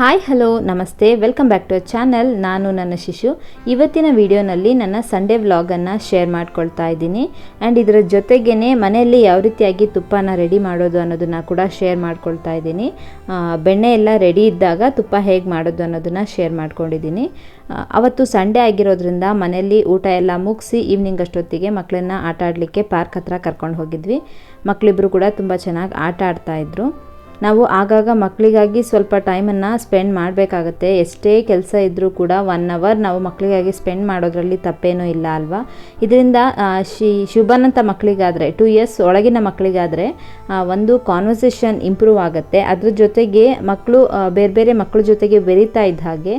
Hi hello ನಮಸ್ತೆ. Welcome back to channel ನಾನು ನನ್ನ ಶಿಶು. ಇವತ್ತಿನ ವಿಡಿಯೋನಲ್ಲಿ ನನ್ನ ಸಂಡೇ ವ್ಲಾಗನ್ನು ಶೇರ್ ಮಾಡ್ಕೊಳ್ತಾ ಇದ್ದೀನಿ. ಆ್ಯಂಡ್ ಇದರ ಜೊತೆಗೇ ಮನೆಯಲ್ಲಿ ಯಾವ ರೀತಿಯಾಗಿ ತುಪ್ಪನ ರೆಡಿ ಮಾಡೋದು ಅನ್ನೋದನ್ನು ಕೂಡ ಶೇರ್ ಮಾಡ್ಕೊಳ್ತಾ ಇದ್ದೀನಿ. ಬೆಣ್ಣೆ ಎಲ್ಲ ರೆಡಿ ಇದ್ದಾಗ ತುಪ್ಪ ಹೇಗೆ ಮಾಡೋದು ಅನ್ನೋದನ್ನು ಶೇರ್ ಮಾಡ್ಕೊಂಡಿದ್ದೀನಿ. ಅವತ್ತು ಸಂಡೇ ಆಗಿರೋದ್ರಿಂದ ಮನೆಯಲ್ಲಿ ಊಟ ಎಲ್ಲ ಮುಗಿಸಿ ಈವ್ನಿಂಗ್ ಅಷ್ಟೊತ್ತಿಗೆ ಮಕ್ಕಳನ್ನ ಆಟ ಆಡಲಿಕ್ಕೆ ಪಾರ್ಕ್ ಹತ್ರ ಕರ್ಕೊಂಡು ಹೋಗಿದ್ವಿ. ಮಕ್ಕಳಿಬ್ಬರು ಕೂಡ ತುಂಬ ಚೆನ್ನಾಗಿ ಆಟ ಆಡ್ತಾ ಇದ್ರು. ನಾವು ಆಗಾಗ ಮಕ್ಕಳಿಗಾಗಿ ಸ್ವಲ್ಪ ಟೈಮನ್ನು ಸ್ಪೆಂಡ್ ಮಾಡಬೇಕಾಗತ್ತೆ. ಎಷ್ಟೇ ಕೆಲಸ ಇದ್ದರೂ ಕೂಡ ಒನ್ ಅವರ್ ನಾವು ಮಕ್ಕಳಿಗಾಗಿ ಸ್ಪೆಂಡ್ ಮಾಡೋದ್ರಲ್ಲಿ ತಪ್ಪೇನೂ ಇಲ್ಲ ಅಲ್ವಾ? ಇದರಿಂದ ಶಿ ಶುಭನಂತ ಮಕ್ಕಳಿಗಾದರೆ ಟೂ ಇಯರ್ಸ್ ಒಳಗಿನ ಮಕ್ಕಳಿಗಾದರೆ ಒಂದು ಕಾನ್ವರ್ಸೇಷನ್ ಇಂಪ್ರೂವ್ ಆಗುತ್ತೆ. ಅದ್ರ ಜೊತೆಗೆ ಮಕ್ಕಳು ಬೇರೆ ಬೇರೆ ಮಕ್ಕಳ ಜೊತೆಗೆ ಬೆರೀತಾ ಇದ್ದ ಹಾಗೆ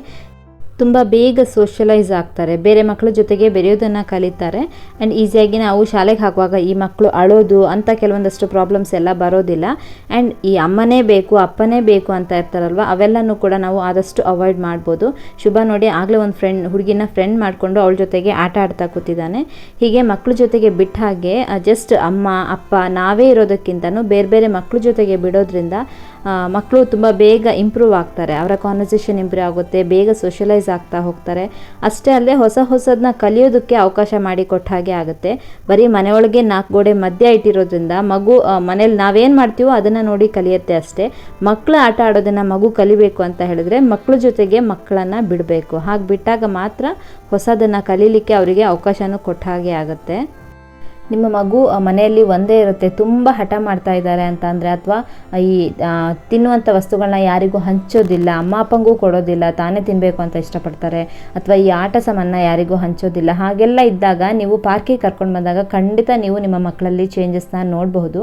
ತುಂಬ ಬೇಗ ಸೋಷಲೈಸ್ ಆಗ್ತಾರೆ. ಬೇರೆ ಮಕ್ಕಳ ಜೊತೆಗೆ ಬೆರೆಯೋದನ್ನು ಕಲಿತಾರೆ. ಆ್ಯಂಡ್ ಈಸಿಯಾಗಿ ನಾವು ಶಾಲೆಗೆ ಹಾಕುವಾಗ ಈ ಮಕ್ಕಳು ಅಳೋದು ಅಂತ ಕೆಲವೊಂದಷ್ಟು ಪ್ರಾಬ್ಲಮ್ಸ್ ಎಲ್ಲ ಬರೋದಿಲ್ಲ. ಆ್ಯಂಡ್ ಈ ಅಮ್ಮನೇ ಬೇಕು, ಅಪ್ಪನೇ ಬೇಕು ಅಂತ ಇರ್ತಾರಲ್ವ, ಅವೆಲ್ಲನೂ ಕೂಡ ನಾವು ಆದಷ್ಟು ಅವಾಯ್ಡ್ ಮಾಡ್ಬೋದು. ಶುಭ ನೋಡಿ ಆಗಲೇ ಒಂದು ಫ್ರೆಂಡ್ ಹುಡುಗಿನ ಫ್ರೆಂಡ್ ಮಾಡಿಕೊಂಡು ಅವಳ ಜೊತೆಗೆ ಆಟ ಆಡ್ತಾ ಕೂತಿದ್ದಾನೆ. ಹೀಗೆ ಮಕ್ಕಳ ಜೊತೆಗೆ ಬಿಟ್ಟ ಹಾಗೆ ಜಸ್ಟ್ ಅಮ್ಮ, ಅಪ್ಪ ನಾವೇ ಇರೋದಕ್ಕಿಂತನೂ ಬೇರೆ ಬೇರೆ ಮಕ್ಕಳ ಜೊತೆಗೆ ಬಿಡೋದ್ರಿಂದ ಮಕ್ಕಳು ತುಂಬ ಬೇಗ ಇಂಪ್ರೂವ್ ಆಗ್ತಾರೆ. ಅವರ ಕಾನ್ವರ್ಸೇಷನ್ ಇಂಪ್ರೂವ್ ಆಗುತ್ತೆ, ಬೇಗ ಸೋಷಲೈಸ್ ಆಗ್ತಾ ಹೋಗ್ತಾರೆ. ಅಷ್ಟೇ ಅಲ್ಲದೆ ಹೊಸ ಹೊಸದನ್ನ ಕಲಿಯೋದಕ್ಕೆ ಅವಕಾಶ ಮಾಡಿಕೊಟ್ಟ ಹಾಗೆ ಆಗುತ್ತೆ. ಬರೀ ಮನೆಯೊಳಗೆ ನಾಲ್ಕು ಗೋಡೆ ಮಧ್ಯ ಇಟ್ಟಿರೋದ್ರಿಂದ ಮಗು ಮನೇಲಿ ನಾವೇನು ಮಾಡ್ತೀವೋ ಅದನ್ನು ನೋಡಿ ಕಲಿಯುತ್ತೆ ಅಷ್ಟೇ. ಮಕ್ಕಳು ಆಟ ಆಡೋದನ್ನು ಮಗು ಕಲಿಬೇಕು ಅಂತ ಹೇಳಿದ್ರೆ ಮಕ್ಕಳ ಜೊತೆಗೆ ಮಕ್ಕಳನ್ನು ಬಿಡಬೇಕು. ಹಾಗೆ ಬಿಟ್ಟಾಗ ಮಾತ್ರ ಹೊಸದನ್ನು ಕಲೀಲಿಕ್ಕೆ ಅವರಿಗೆ ಅವಕಾಶನೂ ಕೊಟ್ಟ ಹಾಗೆ ಆಗುತ್ತೆ. ನಿಮ್ಮ ಮಗು ಮನೆಯಲ್ಲಿ ಒಂದೇ ಇರುತ್ತೆ, ತುಂಬ ಹಠ ಮಾಡ್ತಾ ಇದ್ದಾರೆ ಅಂತ ಅಂದರೆ ಅಥವಾ ಈ ತಿನ್ನುವಂಥ ವಸ್ತುಗಳನ್ನ ಯಾರಿಗೂ ಹಂಚೋದಿಲ್ಲ, ಅಮ್ಮ ಅಪ್ಪಂಗೂ ಕೊಡೋದಿಲ್ಲ, ತಾನೇ ತಿನ್ನಬೇಕು ಅಂತ ಇಷ್ಟಪಡ್ತಾರೆ, ಅಥವಾ ಈ ಆಟ ಸಾಮಾನ ಯಾರಿಗೂ ಹಂಚೋದಿಲ್ಲ, ಹಾಗೆಲ್ಲ ಇದ್ದಾಗ ನೀವು ಪಾರ್ಕಿಗೆ ಕರ್ಕೊಂಡು ಬಂದಾಗ ಖಂಡಿತ ನೀವು ನಿಮ್ಮ ಮಕ್ಕಳಲ್ಲಿ ಚೇಂಜಸ್ನ ನೋಡಬಹುದು.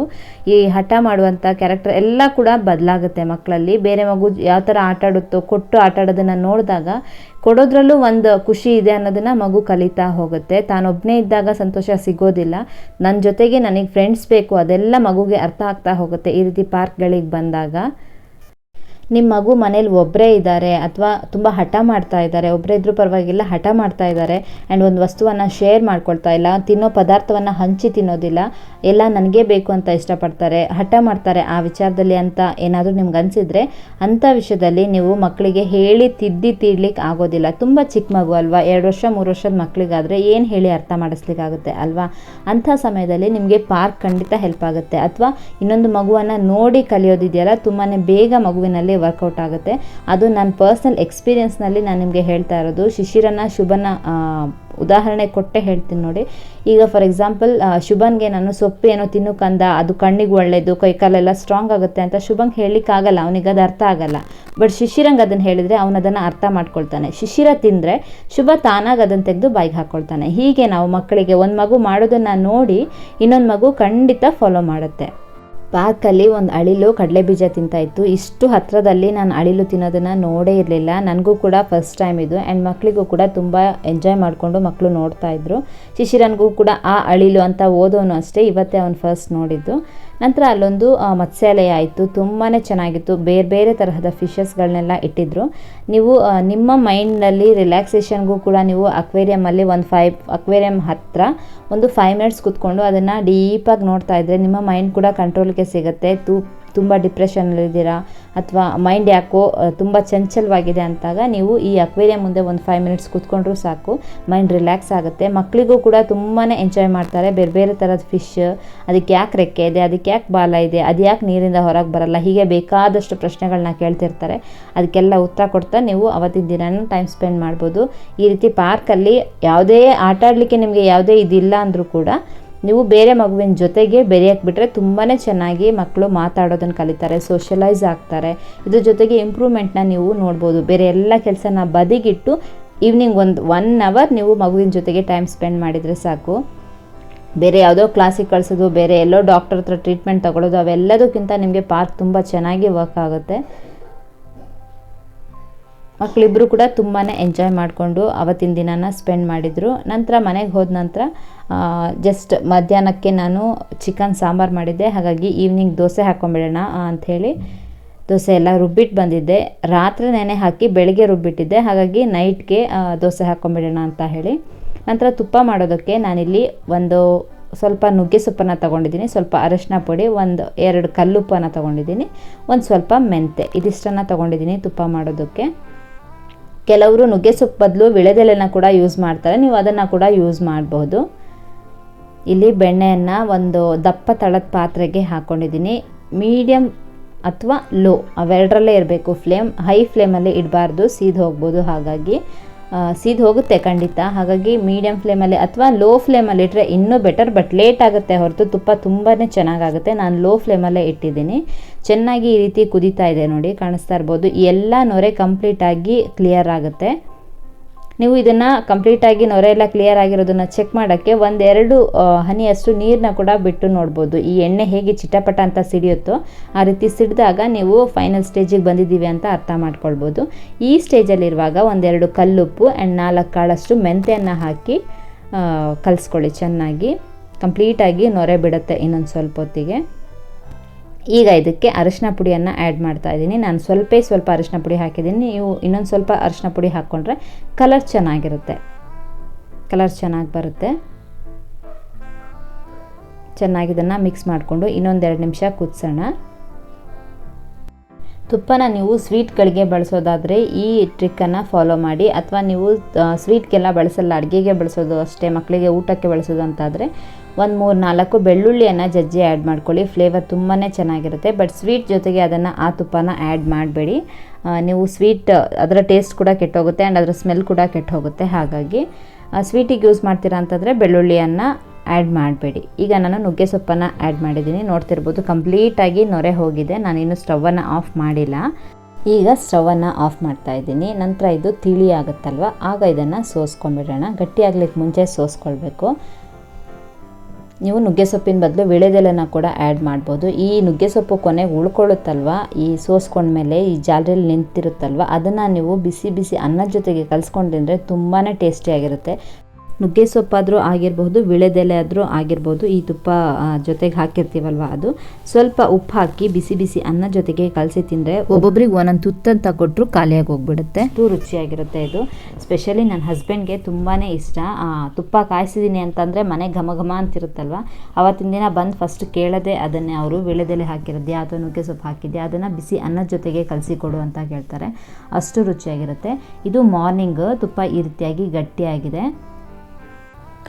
ಈ ಹಠ ಮಾಡುವಂಥ ಕ್ಯಾರೆಕ್ಟರ್ ಎಲ್ಲ ಕೂಡ ಬದಲಾಗುತ್ತೆ ಮಕ್ಕಳಲ್ಲಿ. ಬೇರೆ ಮಗು ಯಾವ ಥರ ಆಟ ಆಡುತ್ತೋ, ಕೊಟ್ಟು ಆಟ ಆಡೋದನ್ನು ನೋಡಿದಾಗ ಕೊಡೋದ್ರಲ್ಲೂ ಒಂದು ಖುಷಿ ಇದೆ ಅನ್ನೋದನ್ನ ಮಗು ಕಲಿತಾ ಹೋಗುತ್ತೆ. ತಾನೊಬ್ಬನೇ ಇದ್ದಾಗ ಸಂತೋಷ ಸಿಗೋದಿಲ್ಲ. ನನ್ನ ಜೊತೆಗೆ ನನಗೆ ಫ್ರೆಂಡ್ಸ್ ಬೇಕು ಅದೆಲ್ಲ ಮಗುಗೆ ಅರ್ಥ ಆಗ್ತಾ ಹೋಗುತ್ತೆ ಈ ರೀತಿ ಪಾರ್ಕ್ಗಳಿಗೆ ಬಂದಾಗ. ನಿಮ್ಮ ಮಗು ಮನೇಲಿ ಒಬ್ಬರೇ ಇದ್ದಾರೆ ಅಥವಾ ತುಂಬ ಹಠ ಮಾಡ್ತಾ ಇದ್ದಾರೆ ಒಬ್ಬರೇ ಇದ್ರೂ ಪರವಾಗಿಲ್ಲ, ಹಠ ಮಾಡ್ತಾ ಇದ್ದಾರೆ ಆ್ಯಂಡ್ ಒಂದು ವಸ್ತುವನ್ನು ಶೇರ್ ಮಾಡ್ಕೊಳ್ತಾ ಇಲ್ಲ, ತಿನ್ನೋ ಪದಾರ್ಥವನ್ನು ಹಂಚಿ ತಿನ್ನೋದಿಲ್ಲ, ಎಲ್ಲ ನನಗೆ ಬೇಕು ಅಂತ ಇಷ್ಟಪಡ್ತಾರೆ, ಹಠ ಮಾಡ್ತಾರೆ ಆ ವಿಚಾರದಲ್ಲಿ ಅಂತ ಏನಾದರೂ ನಿಮ್ಗೆ ಅನಿಸಿದ್ರೆ ಅಂಥ ವಿಷಯದಲ್ಲಿ ನೀವು ಮಕ್ಕಳಿಗೆ ಹೇಳಿ ತಿದ್ದಿ ತೀಡ್ಲಿಕ್ಕೆ ಆಗೋದಿಲ್ಲ. ತುಂಬ ಚಿಕ್ಕ ಮಗು ಅಲ್ವಾ, ಎರಡು ವರ್ಷ, ಮೂರು ವರ್ಷದ ಮಕ್ಕಳಿಗಾದರೆ ಏನು ಹೇಳಿ ಅರ್ಥ ಮಾಡಿಸ್ಲಿಕ್ಕಾಗುತ್ತೆ ಅಲ್ವಾ? ಅಂಥ ಸಮಯದಲ್ಲಿ ನಿಮಗೆ ಪಾರ್ಕ್ ಖಂಡಿತ ಹೆಲ್ಪ್ ಆಗುತ್ತೆ. ಅಥವಾ ಇನ್ನೊಂದು ಮಗುವನ್ನು ನೋಡಿ ಕಲಿಯೋದಿದೆಯಲ್ಲ ತುಂಬಾ ಬೇಗ ಮಗುವಿನಲ್ಲಿ ವರ್ಕೌಟ್ ಆಗುತ್ತೆ. ಅದು ನನ್ನ ಪರ್ಸ್ನಲ್ ಎಕ್ಸ್ಪೀರಿಯೆನ್ಸ್ನಲ್ಲಿ ನಾನು ನಿಮಗೆ ಹೇಳ್ತಾ ಇರೋದು. ಶಿಶಿರನ ಶುಭನ ಉದಾಹರಣೆ ಕೊಟ್ಟೆ ಹೇಳ್ತೀನಿ ನೋಡಿ. ಈಗ ಫಾರ್ ಎಕ್ಸಾಂಪಲ್ ಶುಭನ್ಗೆ ನಾನು ಸೊಪ್ಪು ಏನೋ ತಿನ್ನುಕಂದ ಅದು ಕಣ್ಣಿಗೆ ಒಳ್ಳೆಯದು ಕೈಕಾಲೆಲ್ಲ ಸ್ಟ್ರಾಂಗ್ ಆಗುತ್ತೆ ಅಂತ ಶುಭಂಗೆ ಹೇಳಲಿಕ್ಕಾಗಲ್ಲ ಅವನಿಗೆ ಅದು ಅರ್ಥ ಆಗಲ್ಲ. ಬಟ್ ಶಿಶಿರಂಗೆ ಅದನ್ನು ಹೇಳಿದರೆ ಅವನು ಅದನ್ನು ಅರ್ಥ ಮಾಡ್ಕೊಳ್ತಾನೆ. ಶಿಶಿರ ತಿಂದರೆ ಶುಭ ತಾನಾಗಿ ಅದನ್ನು ತೆಗೆದು ಬಾಯಿಗೆ ಹಾಕ್ಕೊಳ್ತಾನೆ ಹೀಗೆ ನಾವು ಮಕ್ಕಳಿಗೆ ಒಂದು ಮಗು ಮಾಡೋದನ್ನು ನೋಡಿ ಇನ್ನೊಂದು ಮಗು ಖಂಡಿತ ಫಾಲೋ ಮಾಡುತ್ತೆ. ಪಾರ್ಕಲ್ಲಿ ಒಂದು ಅಳಿಲು ಕಡಲೆ ಬೀಜ ತಿಂತಾ ಇತ್ತು. ಇಷ್ಟು ಹತ್ತಿರದಲ್ಲಿ ನಾನು ಅಳಿಲು ತಿನ್ನೋದನ್ನು ನೋಡೇ ಇರಲಿಲ್ಲ. ನನಗೂ ಕೂಡ ಫಸ್ಟ್ ಟೈಮ್ ಇದು. ಆ್ಯಂಡ್ ಮಕ್ಕಳಿಗೂ ಕೂಡ ತುಂಬ ಎಂಜಾಯ್ ಮಾಡಿಕೊಂಡು ಮಕ್ಕಳು ನೋಡ್ತಾ ಇದ್ರು. ಶಿಶಿರನ್ಗೂ ಕೂಡ ಆ ಅಳಿಲು ಅಂತ ಓದೋನು ಅಷ್ಟೇ. ಇವತ್ತೇ ಅವ್ನು ಫಸ್ಟ್ ನೋಡಿದ್ದು. ನಂತರ ಅಲ್ಲೊಂದು ಮತ್ಸ್ಯಾಲಯ ಆಯಿತು. ತುಂಬಾ ಚೆನ್ನಾಗಿತ್ತು. ಬೇರೆ ಬೇರೆ ತರಹದ ಫಿಶಸ್ಗಳನ್ನೆಲ್ಲ ಇಟ್ಟಿದ್ರು. ನೀವು ನಿಮ್ಮ ಮೈಂಡ್ನಲ್ಲಿ ರಿಲ್ಯಾಕ್ಸೇಷನ್ಗೂ ಕೂಡ ನೀವು ಅಕ್ವೇರಿಯಮಲ್ಲಿ ಒಂದು ಫೈವ್, ಅಕ್ವೇರಿಯಂ ಹತ್ತಿರ ಒಂದು ಫೈವ್ ಮಿನಿಟ್ಸ್ ಕೂತ್ಕೊಂಡು ಅದನ್ನು ಡೀಪಾಗಿ ನೋಡ್ತಾ ಇದ್ದರೆ ನಿಮ್ಮ ಮೈಂಡ್ ಕೂಡ ಕಂಟ್ರೋಲ್ಗೆ ಸಿಗುತ್ತೆ. ತು ತುಂಬ ಡಿಪ್ರೆಷನ್ನಲ್ಲಿದ್ದೀರಾ ಅಥವಾ ಮೈಂಡ್ ಯಾಕೋ ತುಂಬ ಚಂಚಲವಾಗಿದೆ ಅಂತಾಗ ನೀವು ಈ ಅಕ್ವೇರಿಯಂ ಮುಂದೆ ಒಂದು ಫೈವ್ ಮಿನಿಟ್ಸ್ ಕೂತ್ಕೊಂಡ್ರೂ ಸಾಕು. ಮೈಂಡ್ ರಿಲ್ಯಾಕ್ಸ್ ಆಗುತ್ತೆ. ಮಕ್ಕಳಿಗೂ ಕೂಡ ತುಂಬಾ ಎಂಜಾಯ್ ಮಾಡ್ತಾರೆ. ಬೇರೆ ಬೇರೆ ಥರದ ಫಿಶ್ ಅದಕ್ಕೆ ಯಾಕೆ ರೆಕ್ಕೆ ಇದೆ? ಅದಕ್ಕೆ ಯಾಕೆ ಬಾಲ ಇದೆ? ಅದು ಯಾಕೆ ನೀರಿಂದ ಹೊರಗೆ ಬರಲ್ಲ? ಹೀಗೆ ಬೇಕಾದಷ್ಟು ಪ್ರಶ್ನೆಗಳನ್ನ ಕೇಳ್ತಿರ್ತಾರೆ. ಅದಕ್ಕೆಲ್ಲ ಉತ್ತರ ಕೊಡ್ತಾ ನೀವು ಅವತ್ತಿನ ದಿನ ಟೈಮ್ ಸ್ಪೆಂಡ್ ಮಾಡ್ಬೋದು. ಈ ರೀತಿ ಪಾರ್ಕಲ್ಲಿ ಯಾವುದೇ ಆಟ ಆಡಲಿಕ್ಕೆ ನಿಮಗೆ ಯಾವುದೇ ಇದಿಲ್ಲ ಅಂದರೂ ಕೂಡ ನೀವು ಬೇರೆ ಮಗುವಿನ ಜೊತೆಗೆ ಬೆರೆಯಕ್ಕೆ ಬಿಟ್ಟರೆ ತುಂಬಾ ಚೆನ್ನಾಗಿ ಮಕ್ಕಳು ಮಾತಾಡೋದನ್ನು ಕಲಿತಾರೆ ಸೋಷಲೈಸ್ ಆಗ್ತಾರೆ. ಇದ್ರ ಜೊತೆಗೆ ಇಂಪ್ರೂವ್ಮೆಂಟ್ನ ನೀವು ನೋಡ್ಬೋದು. ಬೇರೆ ಎಲ್ಲ ಕೆಲಸನ ಬದಿಗಿಟ್ಟು ಈವ್ನಿಂಗ್ ಒಂದು ಒನ್ ಅವರ್ ನೀವು ಮಗುವಿನ ಜೊತೆಗೆ ಟೈಮ್ ಸ್ಪೆಂಡ್ ಮಾಡಿದರೆ ಸಾಕು. ಬೇರೆ ಯಾವುದೋ ಕ್ಲಾಸಿಗೆ ಕಳಿಸೋದು, ಬೇರೆ ಎಲ್ಲೋ ಡಾಕ್ಟರ್ ಹತ್ರ ಟ್ರೀಟ್ಮೆಂಟ್ ತಗೊಳ್ಳೋದು ಅವೆಲ್ಲದಕ್ಕಿಂತ ನಿಮಗೆ ಪಾರ್ಕ್ ತುಂಬ ಚೆನ್ನಾಗಿ ವರ್ಕ್ ಆಗುತ್ತೆ. ಮಕ್ಕಳಿಬ್ಬರು ಕೂಡ ತುಂಬಾ ಎಂಜಾಯ್ ಮಾಡಿಕೊಂಡು ಅವತ್ತಿನ ದಿನನ ಸ್ಪೆಂಡ್ ಮಾಡಿದರು. ನಂತರ ಮನೆಗೆ ಹೋದ ನಂತರ ಜಸ್ಟ್ ಮಧ್ಯಾಹ್ನಕ್ಕೆ ನಾನು ಚಿಕನ್ ಸಾಂಬಾರು ಮಾಡಿದ್ದೆ. ಹಾಗಾಗಿ ಈವ್ನಿಂಗ್ ದೋಸೆ ಹಾಕ್ಕೊಂಬಿಡೋಣ ಅಂಥೇಳಿ ದೋಸೆ ಎಲ್ಲ ರುಬ್ಬಿಟ್ಟು ಬಂದಿದ್ದೆ. ರಾತ್ರಿ ನೆನೆ ಹಾಕಿ ಬೆಳಗ್ಗೆ ರುಬ್ಬಿಟ್ಟಿದ್ದೆ. ಹಾಗಾಗಿ ನೈಟ್ಗೆ ದೋಸೆ ಹಾಕ್ಕೊಂಬಿಡೋಣ ಅಂತ ಹೇಳಿ. ನಂತರ ತುಪ್ಪ ಮಾಡೋದಕ್ಕೆ ನಾನಿಲ್ಲಿ ಒಂದು ಸ್ವಲ್ಪ ನುಗ್ಗೆ ಸೊಪ್ಪನ್ನು ತೊಗೊಂಡಿದ್ದೀನಿ. ಸ್ವಲ್ಪ ಅರಶಿನ ಪುಡಿ, ಒಂದು ಎರಡು ಕಲ್ಲುಪ್ಪನ್ನು ತೊಗೊಂಡಿದ್ದೀನಿ. ಒಂದು ಸ್ವಲ್ಪ ಮೆಂತೆ ಇದಿಷ್ಟನ್ನು ತೊಗೊಂಡಿದ್ದೀನಿ ತುಪ್ಪ ಮಾಡೋದಕ್ಕೆ. ಕೆಲವರು ನುಗ್ಗೆ ಸೊಪ್ಪು ಬದಲು ವಿಳೆದೆಲೆನ ಕೂಡ ಯೂಸ್ ಮಾಡ್ತಾರೆ. ನೀವು ಅದನ್ನು ಕೂಡ ಯೂಸ್ ಮಾಡಬಹುದು ಇಲ್ಲಿ ಬೆಣ್ಣೆಯನ್ನು ಒಂದು ದಪ್ಪ ತಳದ ಪಾತ್ರೆಗೆ ಹಾಕ್ಕೊಂಡಿದ್ದೀನಿ ಮೀಡಿಯಮ್ ಅಥವಾ ಲೋ ಅವೆರಡರಲ್ಲೇ ಇರಬೇಕು ಫ್ಲೇಮ್ ಹೈ ಫ್ಲೇಮಲ್ಲಿ ಇಡಬಾರ್ದು, ಸೀದ್ ಹೋಗ್ಬೋದು ಹಾಗಾಗಿ. ಸೀದ್ ಹೋಗುತ್ತೆ ಖಂಡಿತ. ಹಾಗಾಗಿ ಮೀಡಿಯಮ್ ಫ್ಲೇಮಲ್ಲಿ ಅಥವಾ ಲೋ ಫ್ಲೇಮಲ್ಲಿ ಇಟ್ಟರೆ ಇನ್ನೂ ಬೆಟರ್ ಬಟ್ ಲೇಟ್ ಆಗುತ್ತೆ ಹೊರತು ತುಪ್ಪ ತುಂಬಾ ಚೆನ್ನಾಗಾಗುತ್ತೆ. ನಾನು ಲೋ ಫ್ಲೇಮಲ್ಲೇ ಇಟ್ಟಿದ್ದೀನಿ. ಚೆನ್ನಾಗಿ ಈ ರೀತಿ ಕುದೀತಾ ಇದೆ ನೋಡಿ, ಕಾಣಿಸ್ತಾ ಇರ್ಬೋದು. ಎಲ್ಲ ನೊರೆ ಕಂಪ್ಲೀಟಾಗಿ ಕ್ಲಿಯರ್ ಆಗುತ್ತೆ. ನೀವು ಇದನ್ನು ಕಂಪ್ಲೀಟಾಗಿ ನೊರೆ ಎಲ್ಲ ಕ್ಲಿಯರ್ ಆಗಿರೋದನ್ನು ಚೆಕ್ ಮಾಡೋಕ್ಕೆ ಒಂದೆರಡು ಹನಿಯಷ್ಟು ನೀರನ್ನ ಕೂಡ ಬಿಟ್ಟು ನೋಡ್ಬೋದು. ಈ ಎಣ್ಣೆ ಹೇಗೆ ಚಿಟಪಟ ಅಂತ ಸಿಡಿಯುತ್ತೋ ಆ ರೀತಿ ಸಿಡಿದಾಗ ನೀವು ಫೈನಲ್ ಸ್ಟೇಜಿಗೆ ಬಂದಿದ್ದೀವಿ ಅಂತ ಅರ್ಥ ಮಾಡ್ಕೊಳ್ಬೋದು. ಈ ಸ್ಟೇಜಲ್ಲಿರುವಾಗ ಒಂದೆರಡು ಕಲ್ಲುಪ್ಪು ಆ್ಯಂಡ್ ನಾಲ್ಕು ಕಾಳಷ್ಟು ಮೆಂತೆಯನ್ನು ಹಾಕಿ ಕಲಿಸ್ಕೊಳ್ಳಿ ಚೆನ್ನಾಗಿ. ಕಂಪ್ಲೀಟಾಗಿ ನೊರೆ ಬಿಡುತ್ತೆ ಇನ್ನೊಂದು ಸ್ವಲ್ಪ ಹೊತ್ತಿಗೆ. ಈಗ ಇದಕ್ಕೆ ಅರಿಶಿನ ಪುಡಿಯನ್ನು ಆ್ಯಡ್ ಮಾಡ್ತಾ ಇದ್ದೀನಿ. ನಾನು ಸ್ವಲ್ಪ ಸ್ವಲ್ಪ ಅರಿಶಿನ ಪುಡಿ ಹಾಕಿದ್ದೀನಿ. ನೀವು ಇನ್ನೊಂದು ಸ್ವಲ್ಪ ಅರಿಶಿನ ಪುಡಿ ಹಾಕ್ಕೊಂಡ್ರೆ ಕಲರ್ ಚೆನ್ನಾಗಿರುತ್ತೆ. ಕಲರ್ ಚೆನ್ನಾಗಿ ಬರುತ್ತೆ. ಚೆನ್ನಾಗಿ ಇದನ್ನು ಮಿಕ್ಸ್ ಮಾಡಿಕೊಂಡು ಇನ್ನೊಂದೆರಡು ನಿಮಿಷ ಕುದಿಸೋಣ. ತುಪ್ಪನ ನೀವು ಸ್ವೀಟ್ಗಳಿಗೆ ಬಳಸೋದಾದರೆ ಈ ಟ್ರಿಕ್ಕನ್ನು ಫಾಲೋ ಮಾಡಿ ಅಥವಾ ನೀವು ಸ್ವೀಟ್ಗೆಲ್ಲ ಬಳಸಲ್ಲ, ಅಡುಗೆಗೆ ಬಳಸೋದು ಅಷ್ಟೇ, ಮಕ್ಕಳಿಗೆ ಊಟಕ್ಕೆ ಬಳಸೋದು ಅಂತಾದರೆ ಒಂದು ಮೂರು ನಾಲ್ಕು ಬೆಳ್ಳುಳ್ಳಿಯನ್ನು ಜಜ್ಜಿ ಆ್ಯಡ್ ಮಾಡ್ಕೊಳ್ಳಿ. ಫ್ಲೇವರ್ ತುಂಬಾ ಚೆನ್ನಾಗಿರುತ್ತೆ. ಬಟ್ ಸ್ವೀಟ್ ಜೊತೆಗೆ ಅದನ್ನು ಆ ತುಪ್ಪನ ಆ್ಯಡ್ ಮಾಡಬೇಡಿ. ನೀವು ಸ್ವೀಟ್ ಅದರ ಟೇಸ್ಟ್ ಕೂಡ ಕೆಟ್ಟೋಗುತ್ತೆ ಆ್ಯಂಡ್ ಅದರ ಸ್ಮೆಲ್ ಕೂಡ ಕೆಟ್ಟು ಹೋಗುತ್ತೆ ಹಾಗಾಗಿ ಸ್ವೀಟಿಗೆ ಯೂಸ್ ಮಾಡ್ತೀರಾ ಅಂತಂದರೆ ಬೆಳ್ಳುಳ್ಳಿಯನ್ನು ಆ್ಯಡ್ ಮಾಡಬೇಡಿ. ಈಗ ನಾನು ನುಗ್ಗೆ ಸೊಪ್ಪನ್ನು ಆ್ಯಡ್ ಮಾಡಿದ್ದೀನಿ. ನೋಡ್ತಿರ್ಬೋದು ಕಂಪ್ಲೀಟಾಗಿ ನೊರೆ ಹೋಗಿದೆ. ನಾನಿನ್ನು ಸ್ಟವನ್ನು ಆಫ್ ಮಾಡಿಲ್ಲ. ಈಗ ಸ್ಟವನ್ನು ಆಫ್ ಮಾಡ್ತಾ ಇದ್ದೀನಿ. ನಂತರ ಇದು ತಿಳಿ ಆಗುತ್ತಲ್ವ? ಆಗ ಇದನ್ನು ಸೋಸ್ಕೊಂಡ್ಬಿಡೋಣ. ಗಟ್ಟಿಯಾಗ್ಲಿಕ್ಕೆ ಮುಂಚೆ ಸೋಸ್ಕೊಳ್ಬೇಕು. ನೀವು ನುಗ್ಗೆ ಸೊಪ್ಪಿನ ಬದಲು ವಿಳೆದೆಲೆನ ಕೂಡ ಆ್ಯಡ್ ಮಾಡ್ಬೋದು. ಈ ನುಗ್ಗೆ ಸೊಪ್ಪು ಕೊನೆಗೆ ಉಳ್ಕೊಳ್ಳುತ್ತಲ್ವ? ಈ ಸೋಸ್ಕೊಂಡ್ಮೇಲೆ ಈ ಜಾಲರಿಯಲ್ಲಿ ನಿಂತಿರುತ್ತಲ್ವ? ಅದನ್ನು ನೀವು ಬಿಸಿ ಬಿಸಿ ಅನ್ನದ ಜೊತೆಗೆ ಕಲಿಸ್ಕೊಂಡು ತಿಂದರೆ ತುಂಬಾ ಟೇಸ್ಟಿಯಾಗಿರುತ್ತೆ ನುಗ್ಗೆ ಸೊಪ್ಪಾದರೂ ಆಗಿರಬಹುದು ವಿಳೆದೆಲೆ ಆದರೂ ಆಗಿರ್ಬೋದು ಈ ತುಪ್ಪ ಜೊತೆಗೆ ಹಾಕಿರ್ತೀವಲ್ವ ಅದು? ಸ್ವಲ್ಪ ಉಪ್ಪು ಹಾಕಿ ಬಿಸಿ ಬಿಸಿ ಅನ್ನ ಜೊತೆಗೆ ಕಲಸಿ ತಿಂದರೆ ಒಬ್ಬೊಬ್ರಿಗೆ ಒಂದೊಂದು ತುತ್ತಂತ ಕೊಟ್ಟರು ಖಾಲಿಯಾಗಿ ಹೋಗ್ಬಿಡುತ್ತೆ. ಅಷ್ಟು ರುಚಿಯಾಗಿರುತ್ತೆ ಇದು. ಸ್ಪೆಷಲಿ ನನ್ನ ಹಸ್ಬೆಂಡ್ಗೆ ತುಂಬಾ ಇಷ್ಟ. ತುಪ್ಪ ಕಾಯಿಸಿದ್ದೀನಿ ಅಂತಂದರೆ ಮನೆ ಘಮ ಘಮ ಅಂತಿರುತ್ತಲ್ವ? ಅವತ್ತಿನ ದಿನ ಬಂದು ಫಸ್ಟ್ ಕೇಳದೆ ಅದನ್ನೇ ಅವರು ವಿಳೆದೆಲೆ ಹಾಕಿರೋದ್ಯಾ ಅಥವಾ ನುಗ್ಗೆ ಸೊಪ್ಪು ಹಾಕಿದ್ದೆ ಅದನ್ನು ಬಿಸಿ ಅನ್ನದ ಜೊತೆಗೆ ಕಲಸಿ ಕೊಡು ಅಂತ ಕೇಳ್ತಾರೆ ಅಷ್ಟು ರುಚಿಯಾಗಿರುತ್ತೆ. ಇದು ಮಾರ್ನಿಂಗ್ ತುಪ್ಪ ಈ ರೀತಿಯಾಗಿ ಗಟ್ಟಿಯಾಗಿದೆ.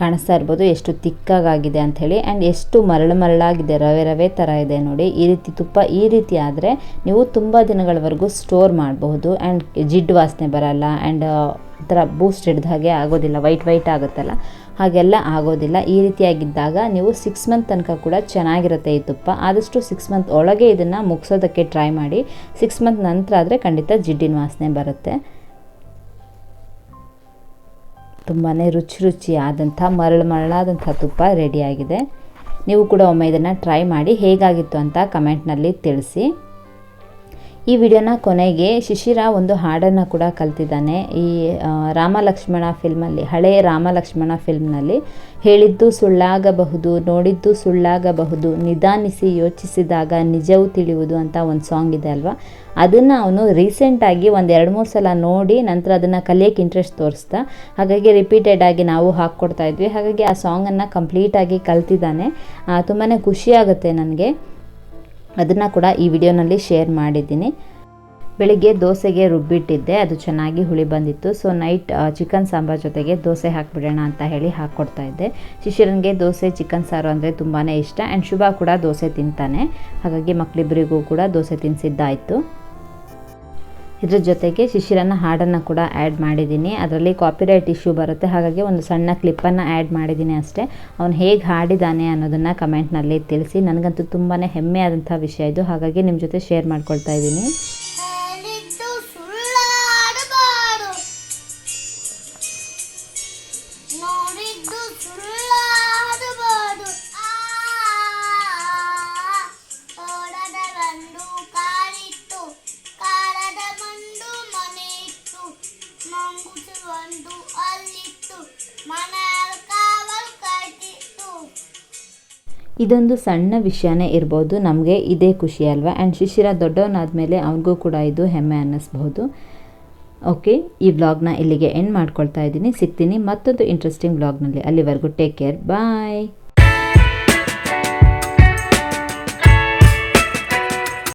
ಕಾಣಿಸ್ತಾ ಇರ್ಬೋದು, ಎಷ್ಟು ತಿಕ್ಕಾಗಿದೆ ಅಂಥೇಳಿ ಆ್ಯಂಡ್ ಎಷ್ಟು ಮರಳು ಮರಳಾಗಿದೆ, ರವೆ ರವೆ ಥರ ಇದೆ ನೋಡಿ. ಈ ರೀತಿ ತುಪ್ಪ ಈ ರೀತಿ ಆದರೆ ನೀವು ತುಂಬ ದಿನಗಳವರೆಗೂ ಸ್ಟೋರ್ ಮಾಡಬಹುದು. ಆ್ಯಂಡ್ ಜಿಡ್ಡು ವಾಸನೆ ಬರಲ್ಲ ಆ್ಯಂಡ್ ಥರ ಬೂಸ್ಟ್ ಹಿಡ್ದ ಹಾಗೆ ಆಗೋದಿಲ್ಲ ವೈಟ್ ವೈಟ್ ಆಗುತ್ತಲ್ಲ. ಹಾಗೆಲ್ಲ ಆಗೋದಿಲ್ಲ. ಈ ರೀತಿಯಾಗಿದ್ದಾಗ ನೀವು ಸಿಕ್ಸ್ ಮಂತ್ ತನಕ ಕೂಡ ಚೆನ್ನಾಗಿರುತ್ತೆ ಈ ತುಪ್ಪ. ಆದಷ್ಟು ಸಿಕ್ಸ್ ಮಂತ್ ಒಳಗೆ ಇದನ್ನು ಮುಗಿಸೋದಕ್ಕೆ ಟ್ರೈ ಮಾಡಿ. ಸಿಕ್ಸ್ ಮಂತ್ ನಂತರ ಆದರೆ ಖಂಡಿತ ಜಿಡ್ಡಿನ ವಾಸನೆ ಬರುತ್ತೆ. ತುಂಬಾ ರುಚಿ ರುಚಿಯಾದಂಥ, ಮರಳು ಮರಳಾದಂಥ ತುಪ್ಪ ರೆಡಿಯಾಗಿದೆ. ನೀವು ಕೂಡ ಒಮ್ಮೆ ಇದನ್ನು ಟ್ರೈ ಮಾಡಿ ಹೇಗಾಗಿತ್ತು ಅಂತ ಕಮೆಂಟ್ನಲ್ಲಿ ತಿಳಿಸಿ. ಈ ವಿಡಿಯೋನ ಕೊನೆಗೆ ಶಿಶಿರ ಒಂದು ಹಾಡನ್ನು ಕೂಡ ಕಲ್ತಿದ್ದಾನೆ. ಈ ರಾಮ ಲಕ್ಷ್ಮಣ ಫಿಲ್ಮಲ್ಲಿ ಹಳೆಯ ರಾಮ ಲಕ್ಷ್ಮಣ ಫಿಲ್ಮ್ನಲ್ಲಿ ಹೇಳಿದ್ದು ಸುಳ್ಳಾಗಬಹುದು, ನೋಡಿದ್ದು ಸುಳ್ಳಾಗಬಹುದು, ನಿಧಾನಿಸಿ ಯೋಚಿಸಿದಾಗ ನಿಜವು ತಿಳಿಯುವುದು ಅಂತ ಒಂದು ಸಾಂಗ್ ಇದೆ ಅಲ್ವಾ? ಅದನ್ನು ಅವನು ರೀಸೆಂಟಾಗಿ ಒಂದು ಎರಡು ಮೂರು ಸಲ ನೋಡಿ ನಂತರ ಅದನ್ನು ಕಲಿಯೋಕ್ಕೆ ಇಂಟ್ರೆಸ್ಟ್ ತೋರಿಸ್ತಾ, ಹಾಗಾಗಿ ರಿಪೀಟೆಡ್ ಆಗಿ ನಾವು ಹಾಕ್ಕೊಡ್ತಾ ಇದ್ವಿ. ಹಾಗಾಗಿ ಆ ಸಾಂಗನ್ನು ಕಂಪ್ಲೀಟಾಗಿ ಕಲ್ತಿದ್ದಾನೆ. ತುಂಬಾ ಖುಷಿಯಾಗುತ್ತೆ ನನಗೆ. ಅದನ್ನು ಕೂಡ ಈ ವಿಡಿಯೋನಲ್ಲಿ ಶೇರ್ ಮಾಡಿದ್ದೀನಿ. ಬೆಳಿಗ್ಗೆ ದೋಸೆಗೆ ರುಬ್ಬಿಟ್ಟಿದ್ದೆ, ಅದು ಚೆನ್ನಾಗಿ ಹುಳಿ ಬಂದಿತ್ತು. ಸೊ ನೈಟ್ ಚಿಕನ್ ಸಾಂಬಾರ್ ಜೊತೆಗೆ ದೋಸೆ ಹಾಕಿಬಿಡೋಣ ಅಂತ ಹೇಳಿ ಹಾಕ್ಕೊಡ್ತಾ ಇದ್ದೆ. ಶಿಶಿರನಿಗೆ ದೋಸೆ ಚಿಕನ್ ಸಾರು ಅಂದರೆ ತುಂಬಾ ಇಷ್ಟ. ಆ್ಯಂಡ್ ಶುಭ ಕೂಡ ದೋಸೆ ತಿಂತಾನೆ. ಹಾಗಾಗಿ ಮಕ್ಕಳಿಬ್ಬರಿಗೂ ಕೂಡ ದೋಸೆ ತಿನ್ನಿಸಿದ್ದಾಯಿತು ಇದ್ರ ಜೊತೆಗೆ ಶಿಶಿರನ ಹಾಡನ್ನು ಕೂಡ ಆ್ಯಡ್ ಮಾಡಿದ್ದೀನಿ. ಅದರಲ್ಲಿ ಕಾಪಿರೈಟ್ ಇಶ್ಯೂ ಬರುತ್ತೆ. ಹಾಗಾಗಿ ಒಂದು ಸಣ್ಣ ಕ್ಲಿಪ್ಪನ್ನು ಆ್ಯಡ್ ಮಾಡಿದ್ದೀನಿ ಅಷ್ಟೇ. ಅವನು ಹೇಗೆ ಹಾಡಿದ್ದಾನೆ ಅನ್ನೋದನ್ನು ಕಮೆಂಟ್ನಲ್ಲಿ ತಿಳಿಸಿ. ನನಗಂತೂ ತುಂಬಾ ಹೆಮ್ಮೆ ಆದಂಥ ವಿಷಯ ಇದು. ಹಾಗಾಗಿ ನಿಮ್ಮ ಜೊತೆ ಶೇರ್ ಮಾಡ್ಕೊಳ್ತಾ ಇದ್ದೀನಿ. ಇದೊಂದು ಸಣ್ಣ ವಿಷಯನೇ ಇರ್ಬೋದು, ನಮಗೆ ಇದೇ ಖುಷಿ ಅಲ್ವಾ? ಆ್ಯಂಡ್ ಶಿಶಿರ ದೊಡ್ಡವನಾದಮೇಲೆ ಅವನಿಗೂ ಕೂಡ ಇದು ಹೆಮ್ಮೆ ಅನ್ನಿಸ್ಬಹುದು. ಓಕೆ ಈ ವ್ಲಾಗ್ನ ಇಲ್ಲಿಗೆ ಎಂಡ್ ಮಾಡ್ಕೊಳ್ತಾ ಇದ್ದೀನಿ. ಸಿಗ್ತೀನಿ ಮತ್ತೊಂದು ಇಂಟ್ರೆಸ್ಟಿಂಗ್ ವ್ಲಾಗ್ನಲ್ಲಿ ಅಲ್ಲಿವರೆಗೂ ಟೇಕ್ ಕೇರ್ ಬಾಯ್